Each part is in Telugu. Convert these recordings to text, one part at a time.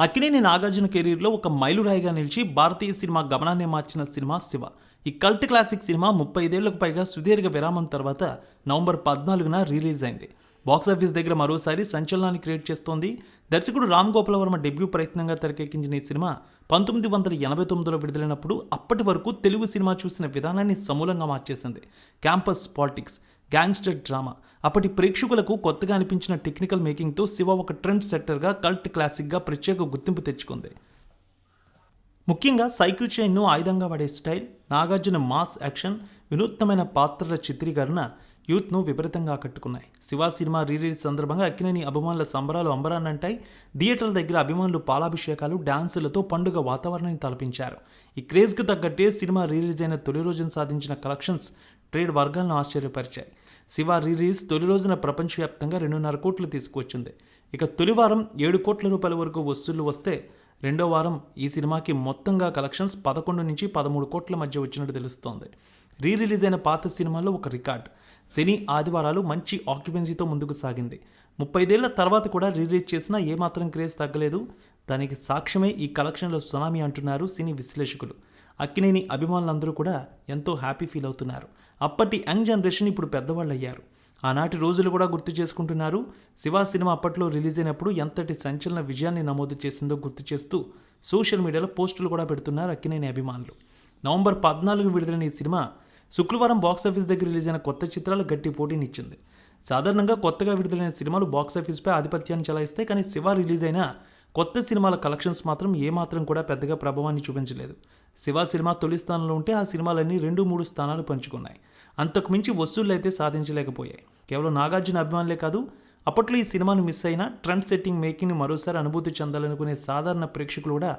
అక్కినేని నాగార్జున కెరీర్లో ఒక మైలురాయిగా నిలిచి భారతీయ సినిమా గమనాన్ని మార్చిన సినిమా శివ. ఈ కల్ట్ క్లాసిక్ సినిమా ముప్పై ఐదేళ్ళకు పైగా సుదీర్ఘ విరామం తర్వాత నవంబర్ పద్నాలుగున రిలీజ్ అయింది. బాక్సాఫీస్ దగ్గర మరోసారి సంచలనాన్ని క్రియేట్ చేస్తోంది. దర్శకుడు రామ్ గోపాల వర్మ డెబ్యూ ప్రయత్నంగా తెరకెక్కించిన ఈ సినిమా పంతొమ్మిది వందల ఎనభై తొమ్మిదిలో విడుదలైనప్పుడు అప్పటి వరకు తెలుగు సినిమా చూసిన విధానాన్ని సమూలంగా మార్చేసింది. Campus politics gangster drama. అప్పటి ప్రేక్షకులకు కొత్తగా అనిపించిన టెక్నికల్ మేకింగ్తో శివ ఒక ట్రెండ్ సెట్టర్గా కల్ట్ క్లాసిక్గా ప్రత్యేక గుర్తింపు తెచ్చుకుంది. ముఖ్యంగా సైకిల్ చైన్ను ఆయుధంగా వాడే స్టైల్ నాగార్జున మాస్ యాక్షన్ వినూత్నమైన పాత్రల చిత్రీకరణ యూత్ను విపరీతంగా ఆకట్టుకున్నాయి. శివ సినిమా రీలీజ్ సందర్భంగా అక్కినేని అభిమానుల సంబరాలు అంబరాన్నంటాయి. థియేటర్ల దగ్గర అభిమానులు పాలాభిషేకాలు డాన్సులతో పండుగ వాతావరణాన్ని తలపించారు. ఈ క్రేజ్కి తగ్గట్టే సినిమా రీలీజ్ అయిన తొలి రోజున సాధించిన కలెక్షన్స్ ట్రేడ్ వర్గాలను ఆశ్చర్యపరిచాయి. శివ రిలీజ్ తొలి రోజున ప్రపంచవ్యాప్తంగా రెండున్నర కోట్లు తీసుకువచ్చింది. ఇక తొలివారం ఏడు కోట్ల రూపాయల వరకు వసూళ్ళు వస్తే రెండో వారం ఈ సినిమాకి మొత్తంగా కలెక్షన్స్ పదకొండు నుంచి పదమూడు కోట్ల మధ్య వచ్చినట్టు తెలుస్తోంది. రీ రిలీజ్ అయిన పాత సినిమాల్లో ఒక రికార్డ్. శని ఆదివారాలు మంచి ఆక్యుపెన్సీతో ముందుకు సాగింది. ముప్పైదేళ్ళ తర్వాత కూడా రిలీజ్ చేసినా ఏమాత్రం క్రేజ్ తగ్గలేదు. దానికి సాక్ష్యమే ఈ కలెక్షన్ల సునామీ అంటున్నారు సినీ విశ్లేషకులు. అక్కినేని అభిమానులందరూ కూడా ఎంతో హ్యాపీ ఫీల్ అవుతున్నారు. అప్పటి యంగ్ జనరేషన్ ఇప్పుడు పెద్దవాళ్ళు అయ్యారు ఆనాటి రోజులు కూడా గుర్తు చేసుకుంటున్నారు. శివ సినిమా అప్పట్లో రిలీజ్ అయినప్పుడు ఎంతటి సంచలన విజయాన్ని నమోదు చేసిందో గుర్తు చేస్తూ సోషల్ మీడియాలో పోస్టులు కూడా పెడుతున్నారు అక్కినేని అభిమానులు. నవంబర్ పద్నాలుగు విడుదలైన ఈ సినిమా శుక్రవారం బాక్సాఫీస్ దగ్గర రిలీజ్ అయిన కొత్త చిత్రాలు గట్టి పోటీనిచ్చింది. సాధారణంగా కొత్తగా విడుదలైన సినిమాలు బాక్సాఫీస్పై ఆధిపత్యాన్ని చలాయిస్తాయి కానీ శివ రిలీజ్ అయిన కొత్త సినిమాల కలెక్షన్స్ మాత్రం ఏమాత్రం కూడా పెద్దగా ప్రభావాన్ని చూపించలేదు. శివ సినిమా తొలి స్థానంలో ఉంటే ఆ సినిమాలన్నీ రెండు మూడు స్థానాలు పంచుకున్నాయి. అంతకు మించి వసూళ్ళు అయితే సాధించలేకపోయాయి. కేవలం నాగార్జున అభిమానులే కాదు అప్పట్లో ఈ సినిమాను మిస్ అయిన ట్రెండ్ సెట్టింగ్ మేకింగ్ని మరోసారి అనుభూతి చెందాలనుకునే సాధారణ ప్రేక్షకులు కూడా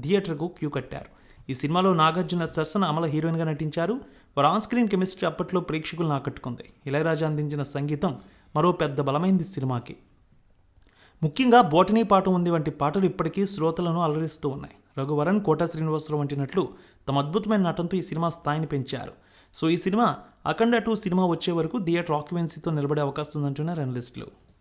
థియేటర్కు క్యూ కట్టారు. ఈ సినిమాలో నాగార్జున సరసన అమల హీరోయిన్గా నటించారు. వారు ఆన్ స్క్రీన్ కెమిస్ట్రీ అప్పట్లో ప్రేక్షకులను ఆకట్టుకుంది. ఇళయరాజా అందించిన సంగీతం మరో పెద్ద బలమైంది సినిమాకి. ముఖ్యంగా బోటనీ పాట ఉంది వంటి పాటలు ఇప్పటికీ శ్రోతలను అలరిస్తూ ఉన్నాయి. రఘువరన్ కోట శ్రీనివాసరావు వంటినట్లు తమ అద్భుతమైన నటనతో ఈ సినిమా స్థాయిని పెంచారు. సో ఈ సినిమా అఖండ టూ సినిమా వచ్చే వరకు థియేటర్ ఆక్యుపెన్సీతో నిలబడే అవకాశం ఉందంటున్నారు అనలిస్టులు.